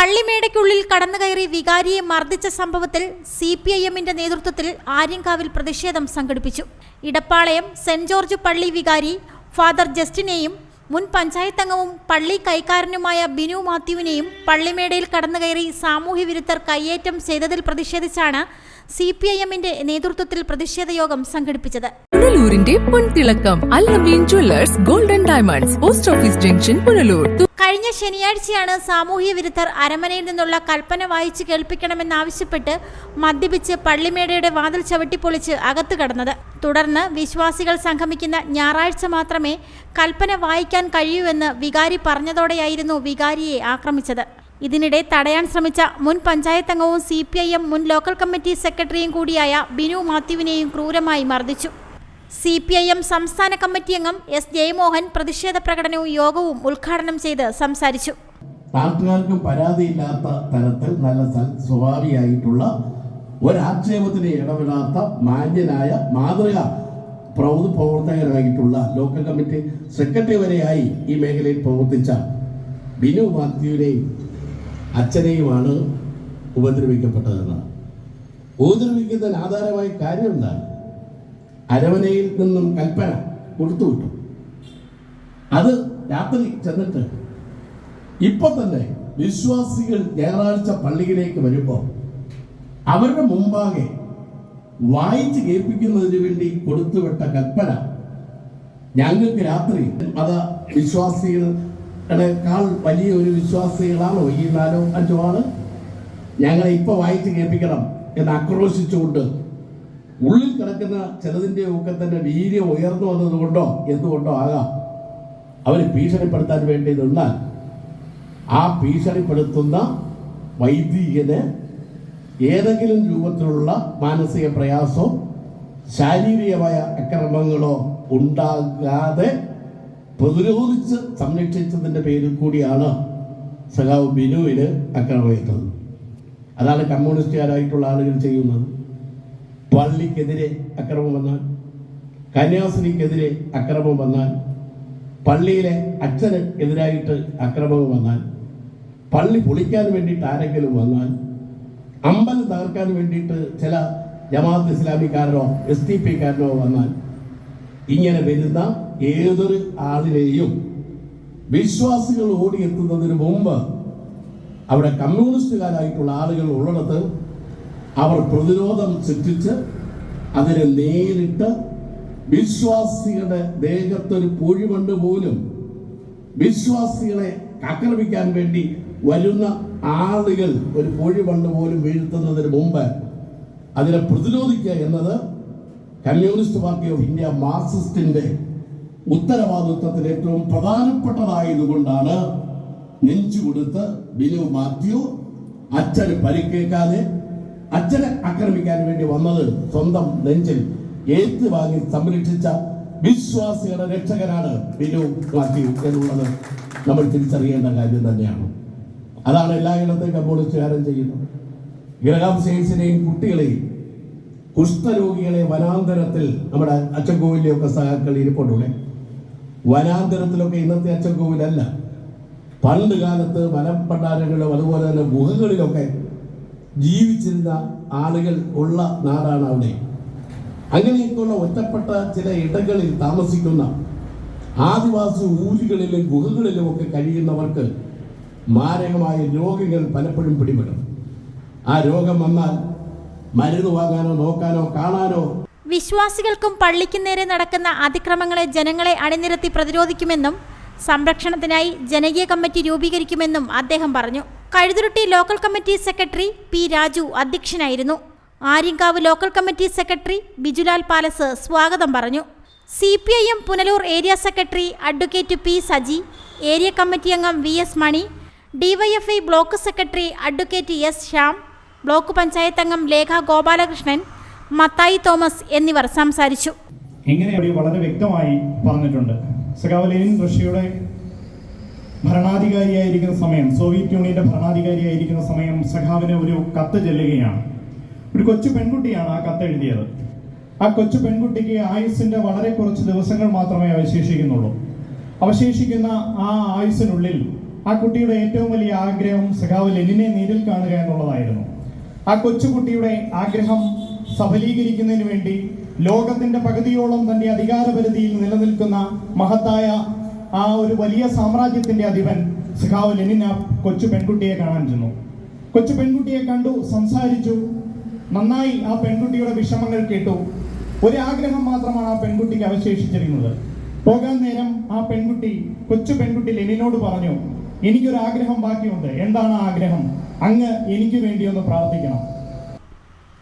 പള്ളിമേടയ്ക്കുള്ളിൽ കടന്നുകയറി വികാരിയെ മർദ്ദിച്ച സംഭവത്തിൽ C P I എമ്മിന്റെ നേതൃത്വത്തിൽ ആര്യങ്കാവിൽ പ്രതിഷേധം സംഘടിപ്പിച്ചു. ഇടപ്പാളയം സെന്റ് ജോർജ് പള്ളി വികാരി ഫാദർ ജസ്റ്റിനെയും മുൻ പഞ്ചായത്ത് അംഗവും പള്ളി കൈക്കാരനുമായ ബിനു മാത്യുവിനെയും പള്ളിമേടയിൽ കടന്നുകയറി സാമൂഹ്യ വിരുദ്ധർ കയ്യേറ്റം ചെയ്തതിൽ പ്രതിഷേധിച്ചാണ് സി പി ഐ എമ്മിന്റെ നേതൃത്വത്തിൽ പ്രതിഷേധ യോഗം സംഘടിപ്പിച്ചത്. പുനലൂരിന്റെ പൊൻതിളക്കം Allameen jewellers golden diamonds post office junction Punalur. കഴിഞ്ഞ ശനിയാഴ്ചയാണ് സാമൂഹ്യ വിരുദ്ധർ അരമനയിൽ നിന്നുള്ള കൽപ്പന വായിച്ച് കേൾപ്പിക്കണമെന്നാവശ്യപ്പെട്ട് മദ്യപിച്ച് പള്ളിമേടയുടെ വാതിൽ ചവിട്ടിപ്പൊളിച്ച് അകത്തു കടന്നത്. തുടർന്ന് വിശ്വാസികൾ സംഗമിക്കുന്ന ഞായറാഴ്ച മാത്രമേ കൽപ്പന വായിക്കാൻ കഴിയൂവെന്ന് വികാരി പറഞ്ഞതോടെയായിരുന്നു വികാരിയെ ആക്രമിച്ചത്. ഇതിനിടെ തടയാൻ ശ്രമിച്ച മുൻ പഞ്ചായത്ത് അംഗവും സി പി ഐ എം മുൻ ലോക്കൽ കമ്മിറ്റി സെക്രട്ടറിയും കൂടിയായ ബിനു മാത്യുവിനെയും ക്രൂരമായി മർദ്ദിച്ചു. സി പി ഐ എം സംസ്ഥാന കമ്മിറ്റി അംഗം എസ് ജയമോഹൻ പ്രതിഷേധ പ്രകടനവും യോഗവും ഉദ്ഘാടനം ചെയ്ത് സംസാരിച്ചു. നാട്ടുകാർക്കും പരാതിയില്ലാത്ത തരത്തിൽ നല്ല സ്വഭാവിയായിട്ടുള്ള ഒരാക്ഷേപത്തിന് ഇടപെടാത്ത മാന്യനായ മാതൃക പ്രൗഢ പ്രവർത്തകരായിട്ടുള്ള ലോക്കൽ കമ്മിറ്റി സെക്രട്ടറി വരെയായി ഈ മേഖലയിൽ പ്രവർത്തിച്ച ബിനു മാത്യുവിനെയും അച്ഛനെയുമാണ് ഉപദ്രവിക്കപ്പെട്ടതെന്നാണ്. ഉപദ്രവിക്കുന്നതിൽ ആധാരമായ കാര്യം എന്താണ്? അരവനയിൽ നിന്നും കൽപ്പന കൊടുത്തുവിട്ടു അത് രാത്രി ചെന്നിട്ട് ഇപ്പൊ തന്നെ വിശ്വാസികൾ ഞായറാഴ്ച പള്ളിയിലേക്ക് വരുമ്പോൾ അവരുടെ മുമ്പാകെ വായിച്ച് കേൾപ്പിക്കുന്നതിന് വേണ്ടി കൊടുത്തുവിട്ട കൽപ്പന ഞങ്ങൾക്ക് രാത്രി മത വിശ്വാസികളെക്കാൾ വലിയ ഒരു വിശ്വാസികളാണോ ഈ നാലോ അഞ്ചോ ഞങ്ങളെ ഇപ്പൊ വായിച്ച് കേൾപ്പിക്കണം എന്ന് ആക്രോശിച്ചുകൊണ്ട് ഉള്ളിൽ കിടക്കുന്ന ചിലതിന്റെ ഒക്കെ തന്നെ വീര്യം ഉയർന്നു വന്നത് കൊണ്ടോ എന്തുകൊണ്ടോ ആകാം. അവർ ഭീഷണിപ്പെടുത്താൻ വേണ്ടി നിന്നാൽ ആ ഭീഷണിപ്പെടുത്തുന്ന വൈദികന് ഏതെങ്കിലും രൂപത്തിലുള്ള മാനസിക പ്രയാസോ ശാരീരികമായ അക്രമങ്ങളോ ഉണ്ടാകാതെ പ്രതിരോധിച്ച് സംരക്ഷിച്ചതിന്റെ പേരിൽ കൂടിയാണ് സഖാവ് ബിനുവിന് അക്രമമേറ്റത് അതാണ് കമ്മ്യൂണിസ്റ്റുകാരായിട്ടുള്ള ആളുകൾ ചെയ്യുന്നത്. പള്ളിക്കെതിരെ അക്രമം വന്നാൽ കന്യാസ്ത്രീക്കെതിരെ അക്രമം വന്നാൽ പള്ളിയിലെ അച്ഛന് എതിരായിട്ട് അക്രമം വന്നാൽ പള്ളി പൊളിക്കാൻ വേണ്ടിയിട്ട് ആരെങ്കിലും വന്നാൽ അമ്പലം തകർക്കാൻ വേണ്ടിയിട്ട് ചില ജമാഅത്ത് ഇസ്ലാമിക്കാരനോ എസ് ടി പിക്കാരനോ വന്നാൽ ഇങ്ങനെ വരുന്ന ഏതൊരു ആളിനെയും വിശ്വാസികൾ ഓടിയെത്തുന്നതിന് മുമ്പ് അവിടെ കമ്മ്യൂണിസ്റ്റുകാരായിട്ടുള്ള ആളുകൾ ഉള്ളിടത്ത് അവർ പ്രതിരോധം സൃഷ്ടിച്ച് അതിനെ നേരിട്ട് വിശ്വാസികളുടെ ദേഹത്തൊരു പൂഴിമണ്ട് പോലും വിശ്വാസികളെ ആക്രമിക്കാൻ വേണ്ടി വരുന്ന ആളുകൾ ഒരു പൂഴിമണ്ട് പോലും വീഴ്ത്തുന്നതിന് മുമ്പ് അതിനെ പ്രതിരോധിക്കുക എന്നത് കമ്മ്യൂണിസ്റ്റ് പാർട്ടി ഓഫ് ഇന്ത്യ മാർക്സിസ്റ്റിന്റെ ഉത്തരവാദിത്വത്തിൽ ഏറ്റവും പ്രധാനപ്പെട്ടതായതുകൊണ്ടാണ് നെഞ്ചു കൊടുത്ത് ബിലു മാത്യു അച്ഛന് പരിക്കേക്കാതെ അച്ഛനെ ആക്രമിക്കാൻ വേണ്ടി വന്നത് സ്വന്തം നെഞ്ചിൽ ഏറ്റുവാങ്ങി സംരക്ഷിച്ച വിശ്വാസിയുടെ രക്ഷകനാണ് ബിലു മാത്യു എന്നുള്ളത് നമ്മൾ തിരിച്ചറിയേണ്ട കാര്യം തന്നെയാണ്. അതാണ് എല്ലായിടത്തും കമ്മ്യൂണിസ്റ്റുകാരൻ ചെയ്യുന്നത്. ഗ്രഹാം സെയിൽസിനെയും കുട്ടികളെയും കുഷ്ഠരോഗികളെ വനാന്തരത്തിൽ നമ്മുടെ അച്ചൻകോവിലൊക്കെ സഹാക്കൾ ഇരിപ്പുണ്ടല്ലേ വനാന്തരത്തിലൊക്കെ ഇന്നത്തെ അച്ചൻകോവിലല്ല പണ്ട് കാലത്ത് വനപ്പണ്ടാരങ്ങളിലും അതുപോലെ തന്നെ ഗുഹകളിലൊക്കെ ജീവിച്ചിരുന്ന ആളുകൾ ഉള്ള നാടാണ് അവിടെ. അങ്ങനെയൊക്കെയുള്ള ഒറ്റപ്പെട്ട ചില ഇടങ്ങളിൽ താമസിക്കുന്ന ആദിവാസി ഊരുകളിലും ഗുഹകളിലും ഒക്കെ കഴിയുന്നവർക്ക് മാരകമായ രോഗങ്ങൾ പലപ്പോഴും പിടിപെടും. ആ രോഗം വന്നാൽ മരുന്ന് വാങ്ങാനോ നോക്കാനോ കാണാനോ വിശ്വാസികൾക്കും പള്ളിക്കും നേരെ നടക്കുന്ന അതിക്രമങ്ങളെ ജനങ്ങളെ അണിനിരത്തി പ്രതിരോധിക്കുമെന്നും സംരക്ഷണത്തിനായി ജനകീയ കമ്മിറ്റി രൂപീകരിക്കുമെന്നും അദ്ദേഹം പറഞ്ഞു. Kazhuthurutty local committee secretary P Raju അധ്യക്ഷനായിരുന്നു. Aryankavu local committee secretary Bijulal Palas സ്വാഗതം പറഞ്ഞു. C P I M Punalur area secretary advocate P Saji area committee അംഗം V S Mani DYFI block secretary advocate S Shyam block panchayat അംഗം Lekha Gopalakrishnan Mathai Thomas എന്നിവർ സംസാരിച്ചു. ഇങ്ങനെ വളരെ വ്യക്തമായി പറഞ്ഞിട്ടുണ്ട്. സഖാവ് ലെനിൻ റഷ്യയുടെ ഭരണാധികാരിയായിരിക്കുന്ന സമയം സോവിയറ്റ് യൂണിയന്റെ ഭരണാധികാരിയായിരിക്കുന്ന സമയം സഖാവിന് ഒരു കത്ത് ചെല്ലുകയാണ്. ഒരു കൊച്ചു പെൺകുട്ടിയാണ് ആ കത്ത് എഴുതിയത്. ആ കൊച്ചു പെൺകുട്ടിക്ക് ആയുസിന്റെ വളരെ കുറച്ച് ദിവസങ്ങൾ മാത്രമേ അവശേഷിക്കുന്നുള്ളൂ. അവശേഷിക്കുന്ന ആ ആയുസിനുള്ളിൽ ആ കുട്ടിയുടെ ഏറ്റവും വലിയ ആഗ്രഹം സഖാവ് ലെനിനെ നേരിൽ കാണുക എന്നുള്ളതായിരുന്നു. ആ കൊച്ചുകുട്ടിയുടെ ആഗ്രഹം സഫലീകരിക്കുന്നതിന് വേണ്ടി ലോകത്തിന്റെ പകുതിയോളം തന്റെ അധികാരപരിധിയിൽ നിലനിൽക്കുന്ന മഹത്തായ ആ ഒരു വലിയ സാമ്രാജ്യത്തിന്റെ അധിപൻ സിഖാവ് ലെനിന കൊച്ചു പെൺകുട്ടിയെ കാണാൻ ചെന്നു. കൊച്ചു പെൺകുട്ടിയെ കണ്ടു സംസാരിച്ചു. നന്നായി ആ പെൺകുട്ടിയുടെ വിഷമങ്ങൾ കേട്ടു. ഒരു ആഗ്രഹം മാത്രമാണ് ആ പെൺകുട്ടിക്ക് അവശേഷിച്ചിരുന്നത്. പോകാൻ നേരം ആ പെൺകുട്ടി കൊച്ചു പെൺകുട്ടി ലെനിനോട് പറഞ്ഞു എനിക്കൊരു ആഗ്രഹം ബാക്കിയുണ്ട്. എന്താണ് ആ ആഗ്രഹം? അങ്ങ് എനിക്ക് വേണ്ടി ഒന്ന് പ്രാർത്ഥിക്കണം.